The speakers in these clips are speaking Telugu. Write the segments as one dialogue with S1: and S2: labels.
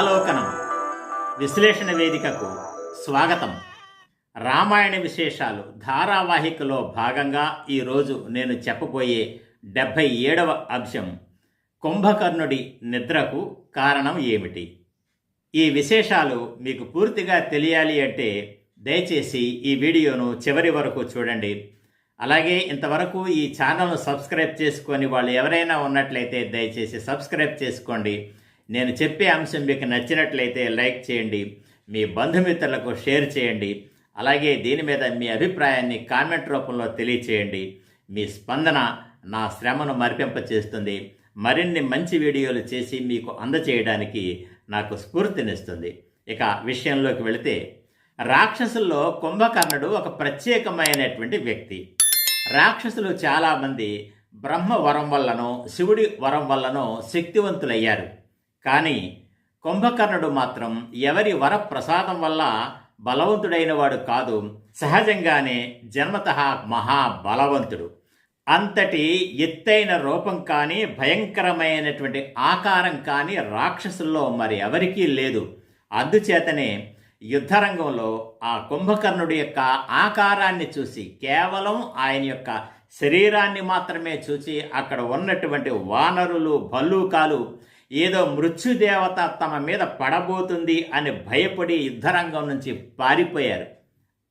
S1: ఆలోకనం. విశ్లేషణ వేదికకు స్వాగతం. రామాయణ విశేషాలు ధారావాహికలో భాగంగా ఈరోజు నేను చెప్పబోయే డెబ్భై ఏడవ అంశం కుంభకర్ణుడి నిద్రకు కారణం ఏమిటి? ఈ విశేషాలు మీకు పూర్తిగా తెలియాలి అంటే దయచేసి ఈ వీడియోను చివరి వరకు చూడండి. అలాగే ఇంతవరకు ఈ ఛానల్ను సబ్స్క్రైబ్ చేసుకొని వాళ్ళు ఎవరైనా ఉన్నట్లయితే దయచేసి సబ్స్క్రైబ్ చేసుకోండి. నేను చెప్పే అంశం మీకు నచ్చినట్లయితే లైక్ చేయండి మీ బంధుమిత్రులకు షేర్ చేయండి అలాగే దీని మీద మీ అభిప్రాయాన్ని కామెంట్ రూపంలో తెలియచేయండి. మీ స్పందన నా శ్రమను మరిపింపచేస్తుంది. మరిన్ని మంచి వీడియోలు చేసి మీకు అందచేయడానికి నాకు స్ఫూర్తినిస్తుంది. ఇక విషయంలోకి వెళితే రాక్షసుల్లో కుంభకర్ణుడు ఒక ప్రత్యేకమైనటువంటి వ్యక్తి. రాక్షసులు చాలామంది బ్రహ్మ వరం వల్లనో శివుడి వరం వల్లనో శక్తివంతులయ్యారు. కానీ కుంభకర్ణుడు మాత్రం ఎవరి వరప్రసాదం వల్ల బలవంతుడైన వాడు కాదు. సహజంగానే జన్మత మహాబలవంతుడు. అంతటి ఎత్తైన రూపం కానీ భయంకరమైనటువంటి ఆకారం కానీ రాక్షసుల్లో మరి ఎవరికీ లేదు. అందుచేతనే యుద్ధరంగంలో ఆ కుంభకర్ణుడి యొక్క ఆకారాన్ని చూసి కేవలం ఆయన యొక్క శరీరాన్ని మాత్రమే చూసి అక్కడ ఉన్నటువంటి వానరులు భల్లూకాలు ఏదో మృత్యుదేవత తమ మీద పడబోతుంది అని భయపడి యుద్ధరంగం నుంచి పారిపోయారు.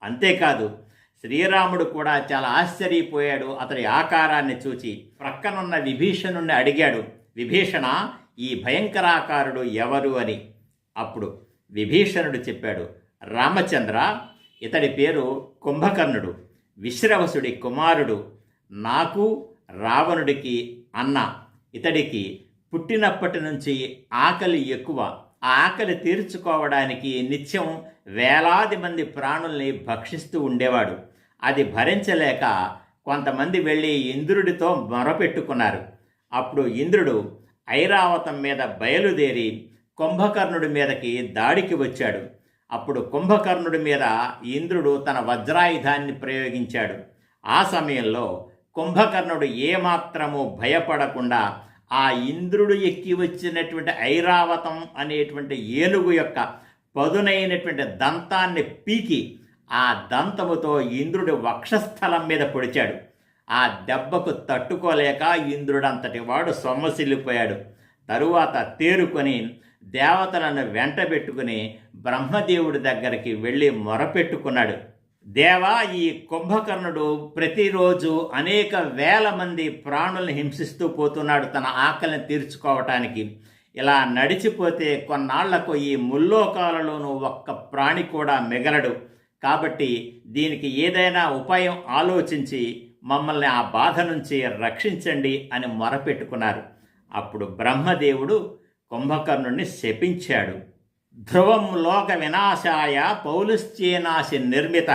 S1: అంతేకాదు శ్రీరాముడు కూడా చాలా ఆశ్చర్యపోయాడు. అతడి ఆకారాన్ని చూచి ప్రక్కనున్న విభీషణుణ్ణి అడిగాడు విభీషణ ఈ భయంకరాకారుడు ఎవరు అని? అప్పుడు విభీషణుడు చెప్పాడు రామచంద్ర ఇతడి పేరు కుంభకర్ణుడు విశ్రవసుడి కుమారుడు నాకు రావణుడికి అన్న ఇతడికి పుట్టినప్పటి నుంచి ఆకలి ఎక్కువ. ఆ ఆకలి తీర్చుకోవడానికి నిత్యం వేలాది మంది ప్రాణుల్ని భక్షిస్తూ ఉండేవాడు. అది భరించలేక కొంతమంది వెళ్ళి ఇంద్రుడితో మొరపెట్టుకున్నారు. అప్పుడు ఇంద్రుడు ఐరావతం మీద బయలుదేరి కుంభకర్ణుడి మీదకి దాడికి వచ్చాడు. అప్పుడు కుంభకర్ణుడి మీద ఇంద్రుడు తన వజ్రాయుధాన్ని ప్రయోగించాడు. ఆ సమయంలో కుంభకర్ణుడు ఏమాత్రము భయపడకుండా ఆ ఇంద్రుడు ఎక్కి వచ్చినటువంటి ఐరావతం అనేటువంటి ఏనుగు యొక్క పదునైనటువంటి దంతాన్ని పీకి ఆ దంతముతో ఇంద్రుడి వక్షస్థలం మీద పొడిచాడు. ఆ దెబ్బకు తట్టుకోలేక ఇంద్రుడంతటి వాడు సొమ్మసిల్లిపోయాడు. తరువాత తేరుకొని దేవతలను వెంటబెట్టుకుని బ్రహ్మదేవుడి దగ్గరికి వెళ్ళి మొరపెట్టుకున్నాడు. దేవా ఈ కుంభకర్ణుడు ప్రతిరోజు అనేక వేల మంది ప్రాణులను హింసిస్తూ పోతున్నాడు తన ఆకలిని తీర్చుకోవటానికి. ఇలా నడిచిపోతే కొన్నాళ్ళకు ఈ ముల్లోకాలలోనూ ఒక్క ప్రాణి కూడా మిగలడు. కాబట్టి దీనికి ఏదైనా ఉపాయం ఆలోచించి మమ్మల్ని ఆ బాధ నుంచి రక్షించండి అని మొరపెట్టుకున్నారు. అప్పుడు బ్రహ్మదేవుడు కుంభకర్ణుణ్ణి శపించాడు. ధ్రువం లోక వినాశాయ పౌలుశ్చేనాశి నిర్మిత.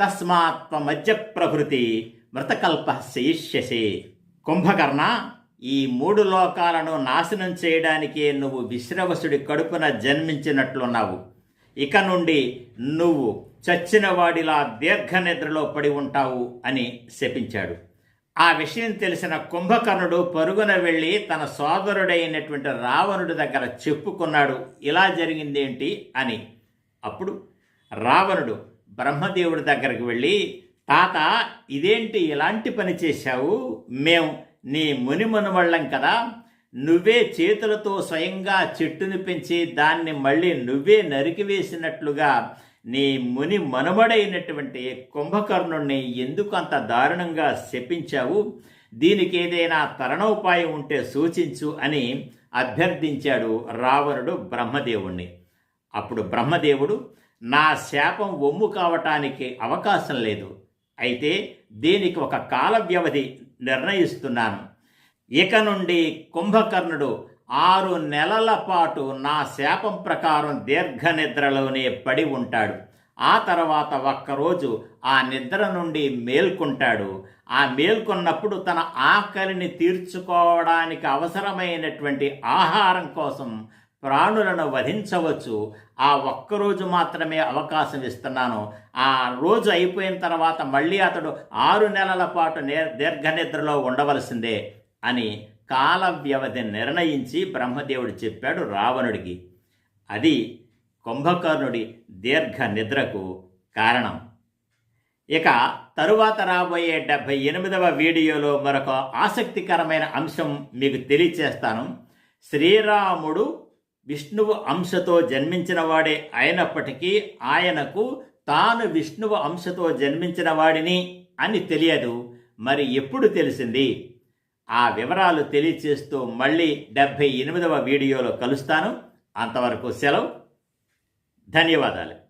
S1: తస్మాత్మ్య ప్రభృతి మృతకల్ప శయిష్యసే. కుంభకర్ణ ఈ మూడు లోకాలను నాశనం చేయడానికే నువ్వు విశ్రవసుడి కడుపున జన్మించినట్లున్నావు. ఇక నుండి నువ్వు చచ్చిన వాడిలా దీర్ఘ నిద్రలో పడి ఉంటావు అని శపించాడు. ఆ విషయం తెలిసిన కుంభకర్ణుడు పరుగున వెళ్ళి తన సోదరుడైనటువంటి రావణుడి దగ్గర చెప్పుకున్నాడు ఇలా జరిగిందేంటి అని. అప్పుడు రావణుడు బ్రహ్మదేవుడి దగ్గరికి వెళ్ళి తాత ఇదేంటి ఇలాంటి పని చేశావు? మేము నీ మునిమనుమళ్ళం కదా. నువ్వే చేతులతో స్వయంగా చెట్టును పెంచి దాన్ని మళ్ళీ నువ్వే నరికివేసినట్లుగా నీ ముని మనుమడైనటువంటి కుంభకర్ణుణ్ణి ఎందుకు అంత దారుణంగా శపించావు? దీనికి ఏదైనా తరణోపాయం ఉంటే సూచించు అని అభ్యర్థించాడు రావణుడు బ్రహ్మదేవుణ్ణి. అప్పుడు బ్రహ్మదేవుడు నా శాపం ఒమ్ము కావటానికి అవకాశం లేదు. అయితే దీనికి ఒక కాల వ్యవధి నిర్ణయిస్తున్నాను. ఇక నుండి కుంభకర్ణుడు ఆరు నెలల పాటు నా శాపం ప్రకారం దీర్ఘ నిద్రలోనే పడి ఉంటాడు. ఆ తర్వాత ఒక్కరోజు ఆ నిద్ర నుండి మేల్కొంటాడు. ఆ మేల్కొన్నప్పుడు తన ఆకలిని తీర్చుకోవడానికి అవసరమైనటువంటి ఆహారం కోసం ప్రాణులను వధించవచ్చు. ఆ ఒక్కరోజు మాత్రమే అవకాశం ఇస్తున్నాను. ఆ రోజు అయిపోయిన తర్వాత మళ్ళీ అతడు ఆరు నెలల పాటు దీర్ఘ నిద్రలో ఉండవలసిందే అని కాల వ్యవధి నిర్ణయించి బ్రహ్మదేవుడు చెప్పాడు రావణుడికి. అది కుంభకర్ణుడి దీర్ఘ నిద్రకు కారణం. ఇక తరువాత రాబోయే డెబ్భై ఎనిమిదవ వీడియోలో మరొక ఆసక్తికరమైన అంశం మీకు తెలియచేస్తాను. శ్రీరాముడు విష్ణువు అంశతో జన్మించినవాడే అయినప్పటికీ ఆయనకు తాను విష్ణువు అంశతో జన్మించిన వాడిని అని తెలియదు. మరి ఎప్పుడు తెలిసింది? ఆ వివరాలు తెలియచేస్తూ మళ్ళీ డెబ్భై ఎనిమిదవ వీడియోలో కలుస్తాను. అంతవరకు సెలవు. ధన్యవాదాలు.